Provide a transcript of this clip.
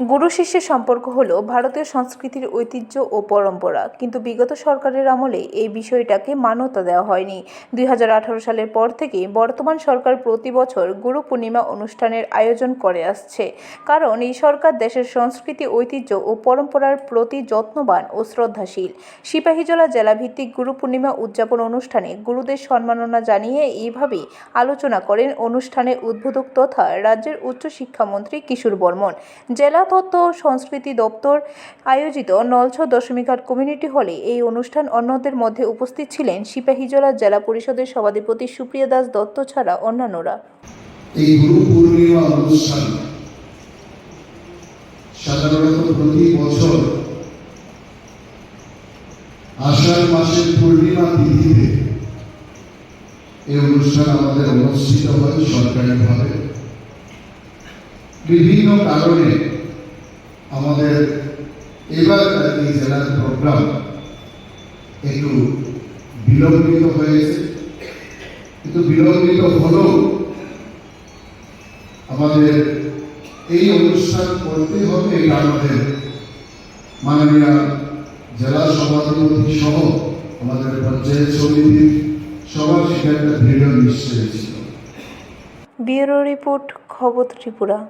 গুরু শিষ্যের সম্পর্ক হল ভারতীয় সংস্কৃতির ঐতিহ্য ও পরম্পরা। কিন্তু বিগত সরকারের আমলে এই বিষয়টাকে মান্যতা দেওয়া হয়নি। দুই হাজার আঠারো সালের পর থেকে বর্তমান সরকার প্রতি বছর গুরু পূর্ণিমা অনুষ্ঠানের আয়োজন করে আসছে। কারণ এই সরকার দেশের সংস্কৃতি, ঐতিহ্য ও পরম্পরার প্রতি যত্নবান ও শ্রদ্ধাশীল। সিপাহীজলা জেলাভিত্তিক গুরু পূর্ণিমা উদযাপন অনুষ্ঠানে গুরুদের সম্মাননা জানিয়ে এইভাবেই আলোচনা করেন অনুষ্ঠানের উদ্বোধক তথা রাজ্যের উচ্চ শিক্ষামন্ত্রী কিশোর বর্মন। জেলা তথ্য সংস্কৃতি দপ্তর আয়োজিত নলছ দশমীঘাট কমিউনিটি হলে এই অনুষ্ঠান অন্যদের মধ্যে উপস্থিত ছিলেন সিপাহীজলা জেলা পরিষদের সভাধিপতি সুপ্রিয়া দাস দত্ত ছাড়া অন্যান্যরা। এই গুরু পূর্ণিমা অনুষ্ঠান সাধারণত প্রতি বছর আষাঢ় মাসের পূর্ণিমা তিথিতে এই অনুষ্ঠান আমাদের অনুষ্ঠিত হয় সরকারিভাবে। বিভিন্ন কারণে আমাদের এবার এই জেলার প্রোগ্রাম একটু বিলম্বিত হয়েছে। কিন্তু বিলম্বিত হলেও আমাদের এই অনুষ্ঠান করতে হবে এটা আমাদের মাননীয় জেলা সভাধিপতি সহ আমাদের পঞ্চায়েত সমিতির সবার সেটা একটা দৃঢ় নিশ্চয় ছিল। ব্যুরো রিপোর্ট, খবর ত্রিপুরা।